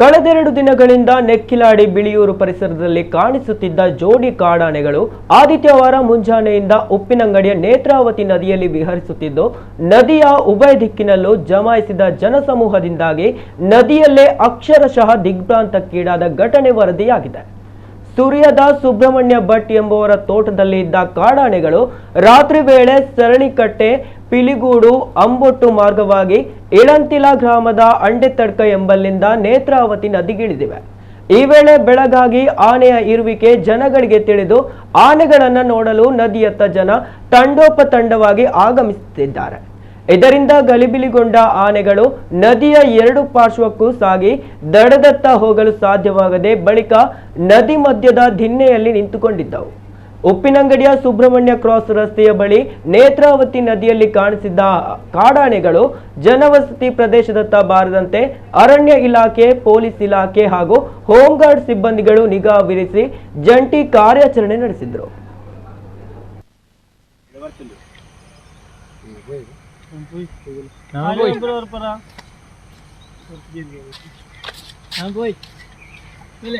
ಕಳೆದೆರಡು ದಿನಗಳಿಂದ ನೆಕ್ಕಿಲಾಡಿ ಬಿಳಿಯೂರು ಪರಿಸರದಲ್ಲಿ ಕಾಣಿಸುತ್ತಿದ್ದ ಜೋಡಿ ಕಾಡಾನೆಗಳು ಆದಿತ್ಯವಾರ ಮುಂಜಾನೆಯಿಂದ ಉಪ್ಪಿನಂಗಡಿಯ ನೇತ್ರಾವತಿ ನದಿಯಲ್ಲಿ ವಿಹರಿಸುತ್ತಿದ್ದು, ನದಿಯ ಉಭಯ ದಿಕ್ಕಿನಲ್ಲೂ ಜಮಾಯಿಸಿದ ಜನಸಮೂಹದಿಂದಾಗಿ ನದಿಯಲ್ಲೇ ಅಕ್ಷರಶಃ ದಿಗ್ಭ್ರಾಂತಕ್ಕೀಡಾದ ಘಟನೆ ವರದಿಯಾಗಿದೆ. ಸೂರ್ಯದ ಸುಬ್ರಹ್ಮಣ್ಯ ಭಟ್ ಎಂಬುವರ ತೋಟದಲ್ಲಿ ಇದ್ದ ಕಾಡಾನೆಗಳು ರಾತ್ರಿ ವೇಳೆ ಸರಣಿಕಟ್ಟೆ, ಪಿಲಿಗೂಡು, ಅಂಬೊಟ್ಟು ಮಾರ್ಗವಾಗಿ ಇಳಂತಿಲ ಗ್ರಾಮದ ಅಂಡೆತಡ್ಕ ಎಂಬಲ್ಲಿಂದ ನೇತ್ರಾವತಿ ನದಿಗಿಳಿದಿವೆ. ಈ ವೇಳೆ ಬೆಳಗಾಗಿ ಆನೆಯ ಇರುವಿಕೆ ಜನಗಳಿಗೆ ತಿಳಿದು ಆನೆಗಳನ್ನು ನೋಡಲು ನದಿಯತ್ತ ಜನ ತಂಡೋಪತಂಡವಾಗಿ ಆಗಮಿಸುತ್ತಿದ್ದಾರೆ. ಇದರಿಂದ ಗಲಿಬಿಲಿಗೊಂಡ ಆನೆಗಳು ನದಿಯ ಎರಡು ಪಾರ್ಶ್ವಕ್ಕೂ ಸಾಗಿ ದಡದತ್ತ ಹೋಗಲು ಸಾಧ್ಯವಾಗದೆ ಬಳಿಕ ನದಿ ಮಧ್ಯದ ದಿನ್ನೆಯಲ್ಲಿ ನಿಂತುಕೊಂಡಿದ್ದವು. ಉಪ್ಪಿನಂಗಡಿಯ ಸುಬ್ರಹ್ಮಣ್ಯ ಕ್ರಾಸ್ ರಸ್ತೆಯ ಬಳಿ ನೇತ್ರಾವತಿ ನದಿಯಲ್ಲಿ ಕಾಣಿಸಿದ್ದ ಕಾಡಾನೆಗಳು ಜನವಸತಿ ಪ್ರದೇಶದತ್ತ ಬಾರದಂತೆ ಅರಣ್ಯ ಇಲಾಖೆ, ಪೊಲೀಸ್ ಇಲಾಖೆ ಹಾಗೂ ಹೋಂಗಾರ್ಡ್ ಸಿಬ್ಬಂದಿಗಳು ನಿಗಾ ವಿರಿಸಿ ಜಂಟಿ ಕಾರ್ಯಾಚರಣೆ ನಡೆಸಿದರು. कहाँ कोई और परा कहाँ कोई पहले